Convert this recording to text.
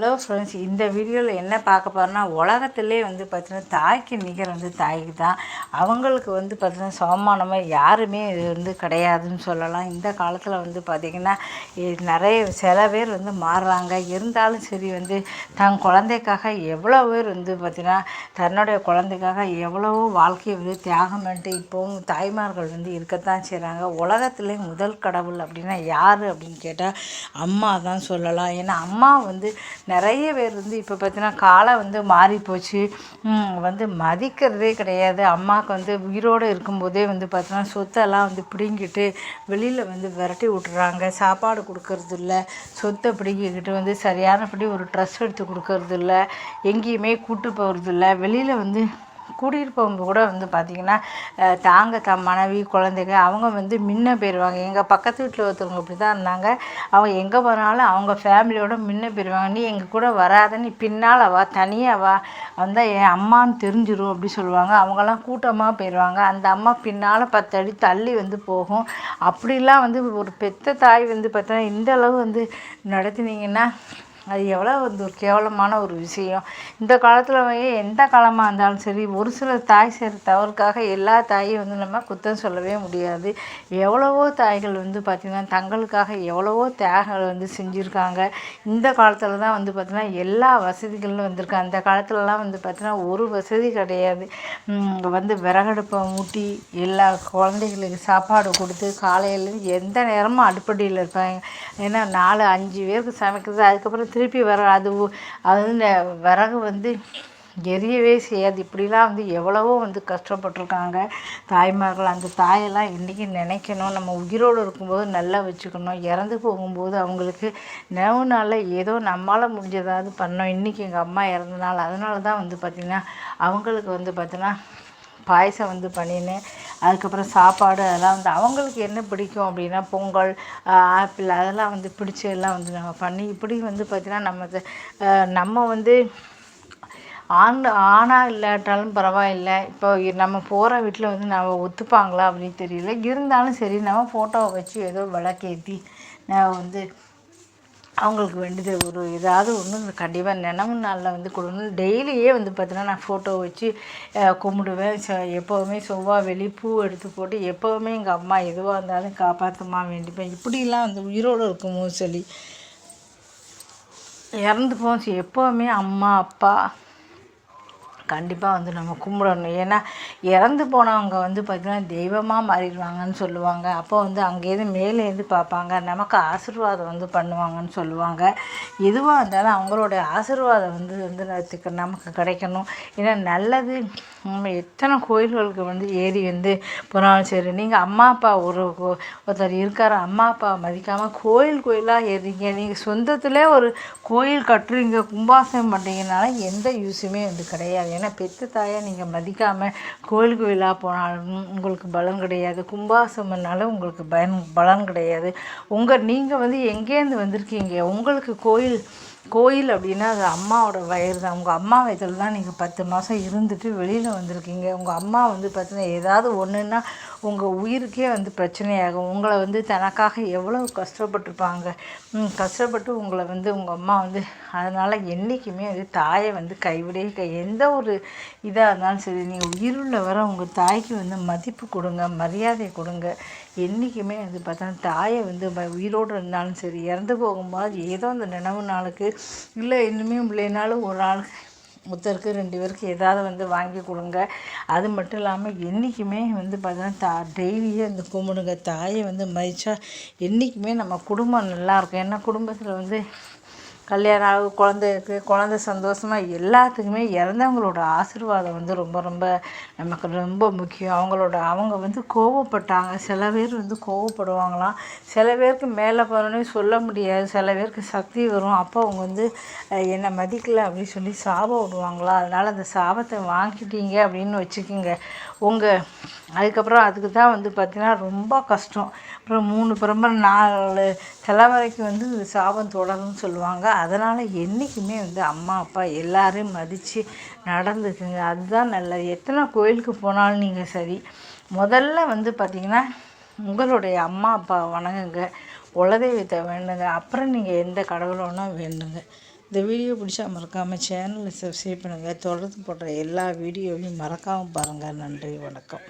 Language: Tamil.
ஹலோ ஃப்ரெண்ட்ஸ் இந்த வீடியோவில் என்ன பார்க்க போகிறோன்னா உலகத்திலே வந்து பார்த்தீங்கன்னா தாய்க்கு நிகர் வந்து தாய்க்கு தான். அவங்களுக்கு வந்து பார்த்திங்கன்னா சமமானமாக யாருமே இது வந்து கிடையாதுன்னு சொல்லலாம். இந்த காலத்தில் வந்து பார்த்திங்கன்னா நிறைய சில பேர் வந்து மாறுறாங்க. இருந்தாலும் சரி வந்து தன் குழந்தைக்காக எவ்வளோ பேர் வந்து பார்த்திங்கன்னா தன்னுடைய குழந்தைக்காக எவ்வளவோ வாழ்க்கையை வந்து தியாகம் பண்ணிட்டு இப்போவும் தாய்மார்கள் வந்து இருக்கத்தான் செய்கிறாங்க உலகத்திலே முதல் கடவுள் அப்படின்னா யார் அப்படின்னு கேட்டால் அம்மா தான் சொல்லலாம். ஏன்னா அம்மா வந்து நிறைய பேர் வந்து இப்போ பார்த்தீங்கன்னா காலம் வந்து மாறி போச்சு. வந்து மதிக்கிறதே கிடையாது. அம்மாவுக்கு வந்து உயிரோடு இருக்கும்போதே வந்து பார்த்தீங்கன்னா சொத்தெல்லாம் வந்து பிடுங்கிட்டு வெளியில் வந்து விரட்டி விட்டுறாங்க. சாப்பாடு கொடுக்கறது இல்லை. சொத்தை பிடிங்கிக்கிட்டு வந்து சரியானபடி ஒரு ட்ரெஸ் எடுத்து கொடுக்கறது இல்லை. எங்கேயுமே கூட்டு போகிறது இல்லை. வெளியில் வந்து குடியிருப்பவங்க கூட வந்து பார்த்திங்கன்னா தாங்க த மனைவி குழந்தைங்க அவங்க வந்து முன்ன போயிடுவாங்க எங்கள் பக்கத்து வீட்டில் ஒருத்தவங்க இப்படி தான் இருந்தாங்க. அவங்க எங்கே போனாலும் அவங்க ஃபேமிலியோட முன்ன போயிடுவாங்க நீ எங்கள் கூட வராத நீ பின்னால் வா தனியாக வா. வந்தால் என் அம்மான்னு தெரிஞ்சிடும் அப்படி சொல்லுவாங்க. அவங்கெல்லாம் கூட்டமாக போயிடுவாங்க அந்த அம்மா பின்னால் பத்து அடி தள்ளி வந்து போகும். அப்படிலாம் வந்து ஒரு பெத்த தாய் வந்து பார்த்தா இந்த அளவு வந்து நடத்தினீங்கன்னா அது எவ்வளோ வந்து ஒரு கேவலமான ஒரு விஷயம். இந்த காலத்தில் எந்த காலமாக இருந்தாலும் சரி ஒரு சில தாய் செய்கிற தவறுக்காக எல்லா தாயும் வந்து நம்ம குத்தம் சொல்லவே முடியாது. எவ்வளவோ தாய்கள் வந்து பார்த்திங்கன்னா தங்களுக்காக எவ்வளவோ தியாகங்கள் வந்து செஞ்சுருக்காங்க. இந்த காலத்தில் தான் வந்து பார்த்திங்கன்னா எல்லா வசதிகளும் வந்திருக்கு அந்த காலத்துலலாம் வந்து பார்த்திங்கன்னா ஒரு வசதி கிடையாது. வந்து விறகடுப்பை மூட்டி எல்லா குழந்தைகளுக்கு சாப்பாடு கொடுத்து காலையில் எந்த நேரமும் அடுப்படியில் இருப்பாங்க. ஏன்னா நாலு அஞ்சு பேருக்கு சமைக்கிறது அதுக்கப்புறம் திருப்பி வர அது அது விறகு வந்து எரியவே செய்யாது. இப்படிலாம் வந்து எவ்வளவோ வந்து கஷ்டப்பட்டிருக்காங்க தாய்மார்கள். அந்த தாயெல்லாம் இன்றைக்கி நினைக்கணும்? நம்ம உயிரோடு இருக்கும்போது நல்லா வச்சுக்கணும். இறந்து போகும்போது அவங்களுக்கு நினைவு நாளில் ஏதோ நம்மளால் முடிஞ்சதாவது பண்ணோம் இன்றைக்கி எங்கள் அம்மா இறந்த நாள். அதனால தான் வந்து பார்த்திங்கன்னா அவங்களுக்கு வந்து பார்த்திங்கன்னா பாயசம் வந்து பண்ணினேன். அதுக்கப்புறம் சாப்பாடு அதெல்லாம் வந்து அவங்களுக்கு என்ன பிடிக்கும் அப்படின்னா பொங்கல் ஆப்பிள் அதெல்லாம் வந்து பிடிச்சதெல்லாம் வந்து நம்ம பண்ணி இப்படி வந்து பார்த்திங்கன்னா நம்ம நம்ம வந்து ஆண் ஆணாக இல்லாட்டாலும் பரவாயில்லை. இப்போ நம்ம போகிற வீட்டில் வந்து நம்ம ஒத்துப்பாங்களா அப்படின்னு தெரியல. இருந்தாலும் சரி நம்ம ஃபோட்டோவை வச்சு ஏதோ விளக்கேற்றி நான் வந்து அவங்களுக்கு வேண்டியது ஒரு ஏதாவது ஒன்று கண்டிப்பாக நினைவு நாளில் வந்து கொடுக்கணும் டெய்லியே வந்து பார்த்தீங்கன்னா நான் ஃபோட்டோ வச்சு கும்பிடுவேன். எப்போவுமே செவ்வாய் வெளி பூ எடுத்து போட்டு எப்போவுமே எங்கள் அம்மா எதுவாக இருந்தாலும் காப்பாற்றுமா வேண்டிப்பேன். இப்படிலாம் வந்து உயிரோடு இருக்குமோ சொல்லி இறந்து போச்சு எப்போவுமே அம்மா அப்பா கண்டிப்பாக வந்து நம்ம கும்பிடணும். ஏன்னா இறந்து போனவங்க வந்து பார்த்திங்கன்னா தெய்வமாக மாறிடுவாங்கன்னு சொல்லுவாங்க. அப்போ வந்து அங்கேருந்து மேலேருந்து பார்ப்பாங்க. நமக்கு ஆசீர்வாதம் வந்து பண்ணுவாங்கன்னு சொல்லுவாங்க. எதுவாக இருந்தாலும் அவங்களோட ஆசீர்வாதம் வந்து வந்து நமக்கு நமக்கு கிடைக்கணும். ஏன்னா நல்லது நம்ம எத்தனை கோயில்களுக்கு வந்து ஏறி வந்து போனாலும் சரி நீங்கள் அம்மா அப்பா ஒரு கோ- ஒருத்தர் இருக்கார் அம்மா அப்பா மதிக்காமல் கோயில் கோயிலாக ஏறிங்க நீங்கள் சொந்தத்திலே ஒரு கோயில் கட்டுறீங்க கும்பாசனம் பண்ணுறீங்கனால எந்த யூஸுமே வந்து கிடையாது. ஏன்னா பெத்த தாயை நீங்கள் மதிக்காமல் கோயிலுக்கு விழா போனாலும் உங்களுக்கு பலன் கிடையாது. கும்பாசனம் பண்ணாலும் உங்களுக்கு பயன் பலன் கிடையாது. உங்கள் நீங்கள் வந்து எங்கேருந்து வந்திருக்கீங்க? உங்களுக்கு கோயில் கோயில் அப்படின்னா அது அம்மாவோட வயிறு தான். உங்கள் அம்மா வயதில் தான் நீங்கள் பத்து மாதம் இருந்துட்டு வெளியில் வந்திருக்கீங்க. உங்கள் அம்மா வந்து பார்த்தீங்கன்னா ஏதாவது ஒன்றுன்னா உங்கள் உயிருக்கே வந்து பிரச்சனையாகும். உங்களை வந்து தனக்காக எவ்வளோ கஷ்டப்பட்டிருப்பாங்க. கஷ்டப்பட்டு உங்களை வந்து உங்கள் அம்மா வந்து அதனால் என்றைக்குமே வந்து தாயை வந்து கைவிடவே கை எந்த ஒரு இதாக இருந்தாலும் சரி நீங்கள் உயிருள்ள வர உங்கள் தாய்க்கு வந்து மதிப்பு கொடுங்க மரியாதை கொடுங்க. என்றைக்குமே வந்து பார்த்தா தாயை வந்து உயிரோடு இருந்தாலும் சரி இறந்து போகும்போது ஏதோ அந்த நினைவு நாளுக்கு இல்லை இன்னுமே பிள்ளைனாலும் ஒரு ஆள் ஒருத்தருக்கு ரெண்டு பேருக்கு ஏதாவது வந்து வாங்கி கொடுங்க. அது மட்டும் இல்லாமல் என்றைக்குமே வந்து பார்த்தீங்கன்னா தா டெய்லியே இந்த கும்பிடுங்க. தாயை வந்து மதித்தா என்றைக்குமே நம்ம குடும்பம் நல்லாயிருக்கும் ஏன்னா குடும்பத்தில் வந்து கல்யாணம் ஆகு குழந்தைக்கு இருக்குது சந்தோஷமாக எல்லாத்துக்குமே இறந்தவங்களோட ஆசீர்வாதம் வந்து ரொம்ப ரொம்ப நமக்கு ரொம்ப முக்கியம். அவங்களோட அவங்க வந்து கோவப்பட்டாங்க. சில பேர் வந்து கோவப்படுவாங்களாம். சில பேருக்கு மேலே போகிறோன்னே சொல்ல முடியாது. சில பேருக்கு சக்தி வரும். அப்போ அவங்க வந்து என்னை மதிக்கலை அப்படின்னு சொல்லி சாபம் விடுவாங்களா? அதனால் அந்த சாபத்தை வாங்கிட்டீங்க அப்படின்னு வச்சுக்கோங்க. உங்கள் அதுக்கப்புறம் அதுக்கு தான் வந்து பார்த்திங்கன்னா ரொம்ப கஷ்டம். அப்புறம் மூணு பரம்பரை நாலு தலைமுறைக்கு வந்து சாபம் தொடரும்னு சொல்லுவாங்க. அதனால் என்றைக்குமே வந்து அம்மா அப்பா எல்லாரையும் மதித்து நடந்துக்குங்க. அதுதான் நல்லது. எத்தனை கோயிலுக்கு போனாலும் நீங்கள் சரி. முதல்ல வந்து பார்த்திங்கன்னா உங்களுடைய அம்மா அப்பா வணங்குங்க. குலதெய்வத்தை வேண்டுங்க. அப்புறம் நீங்கள் எந்த கடவுளோனா வேணுங்க இந்த வீடியோ பிடிச்சா மறக்காமல் சேனலை சப்ஸ்கிரைப் பண்ணுங்கள் தொடர்ந்து போடுற எல்லா வீடியோவையும் மறக்காமல் பாருங்கள் நன்றி வணக்கம்.